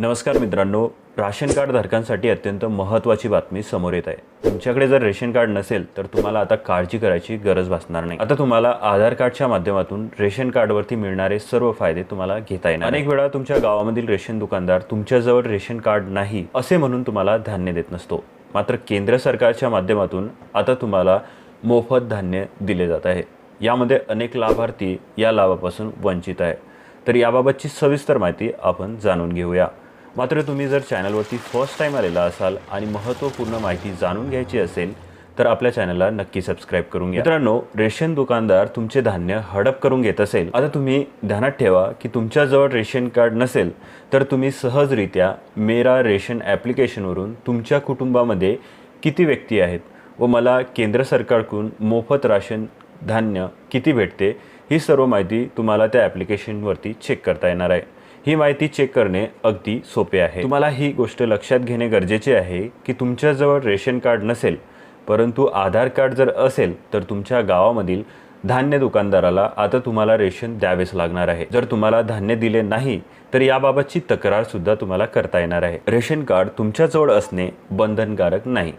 नमस्कार मित्रांनो ration card धारकांसाठी अत्यंत महत्त्वाची बातमी समोर येत आहे. तुमच्याकडे जर रेशन कार्ड नसेल तर तुम्हाला आता काळजी करायची गरज भासणार नाही. आता तुम्हाला आधार कार्डच्या माध्यमातून रेशन कार्डवरती मिळणारे सर्व फायदे तुम्हाला घेता येणार अनेक वेळा तुमच्या गावामधील रेशन दुकानदार तुमच्याजवळ रेशन कार्ड नाही असे म्हणून तुम्हाला धान्य देत नसतो. मात्र केंद्र सरकारच्या माध्यमातून आता तुम्हाला मोफत धान्य दिले जात आहे. यामध्ये अनेक लाभार्थी या लाभापासून वंचित आहे तर याबाबतची सविस्तर माहिती आपण जाणून घेऊया. मात्र तुम्ही जर चॅनलवरती फर्स्ट टाईम आलेला असाल आणि महत्त्वपूर्ण माहिती जाणून घ्यायची असेल तर आपल्या चॅनलला नक्की सबस्क्राईब करून घ्या. मित्रांनो रेशन दुकानदार तुमचे धान्य हडप करून घेत असेल. आता तुम्ही ध्यानात ठेवा की तुमच्याजवळ रेशन कार्ड नसेल तर तुम्ही सहजरित्या मेरा रेशन ॲप्लिकेशनवरून तुमच्या कुटुंबामध्ये किती व्यक्ती आहेत व मला केंद्र सरकारकडून मोफत राशन धान्य किती भेटते ही सर्व माहिती तुम्हाला त्या ॲप्लिकेशनवरती चेक करता येणार आहे. ही माहिती चेक करणे अगदी सोपे आहे. तुम्हाला ही गोष्ट लक्षात घेणे गरजेचे आहे की तुमच्याजवळ रेशन कार्ड नसेल परंतु आधार कार्ड जर असेल तर तुमच्या गावामधील धान्य दुकानदाराला आता तुम्हाला रेशन द्यावेच लागणार आहे. जर तुम्हाला धान्य दिले नाही तर याबाबतची तक्रार सुद्धा तुम्हाला करता येणार आहे. रेशन कार्ड तुमच्याजवळ असणे बंधनकारक नाही.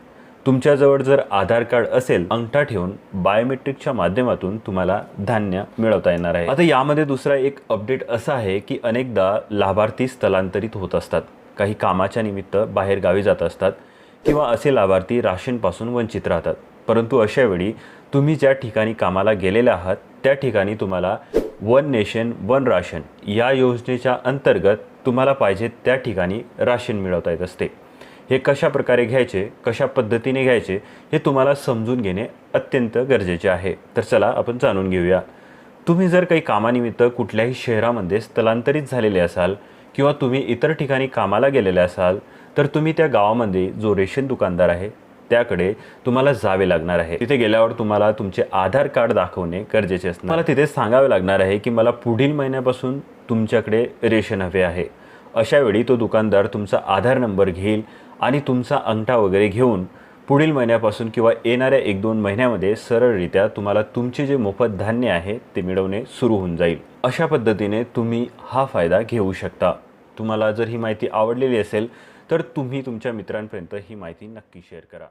तुमच्याजवळ जर आधार कार्ड असेल अंगठा ठेवून बायोमेट्रिकच्या माध्यमातून तुम्हाला धान्य मिळवता येणार आहे. आता यामध्ये दुसरा एक अपडेट असा आहे की अनेकदा लाभार्थी स्थलांतरित होत असतात. काही कामाच्या निमित्त बाहेर गावी जात असतात किंवा असे लाभार्थी राशनपासून वंचित राहतात. परंतु अशा वेळी तुम्ही ज्या ठिकाणी कामाला गेलेले आहात त्या ठिकाणी तुम्हाला वन नेशन वन राशन या योजनेच्या अंतर्गत तुम्हाला पाहिजे त्या ठिकाणी राशन मिळवता येत असते. हे कशा प्रकारे घ्यायचे कशा पद्धतीने घ्यायचे हे तुम्हाला समजून घेणे अत्यंत गरजेचे आहे. तर चला आपण जाणून घेऊया. तुम्ही जर काही कामानिमित्त कुठल्याही शहरामध्ये स्थलांतरित झालेले असाल किंवा तुम्ही इतर ठिकाणी कामाला गेलेले असाल तर तुम्ही त्या गावामध्ये जो रेशन दुकानदार आहे त्याकडे तुम्हाला जावे लागणार आहे. तिथे गेल्यावर तुम्हाला तुमचे आधार कार्ड दाखवणे गरजेचे असणार. मला तिथे सांगावे लागणार आहे की मला पुढील महिन्यापासून तुमच्याकडे रेशन हवे आहे. अशावेळी तो दुकानदार तुमचा आधार नंबर घेईल आणि तुमचा अंगठा वगैरे घेऊन पुढील महिन्यापासून किंवा येणाऱ्या एक दोन महिन्यामध्ये सरळरित्या तुम्हाला तुमचे जे मोफत धान्य आहे ते मिळवणे सुरू होऊन जाईल. अशा पद्धतीने तुम्ही हा फायदा घेऊ शकता. तुम्हाला जर ही माहिती आवडलेली असेल तर तुम्ही तुमच्या मित्रांपर्यंत ही माहिती नक्की शेअर करा.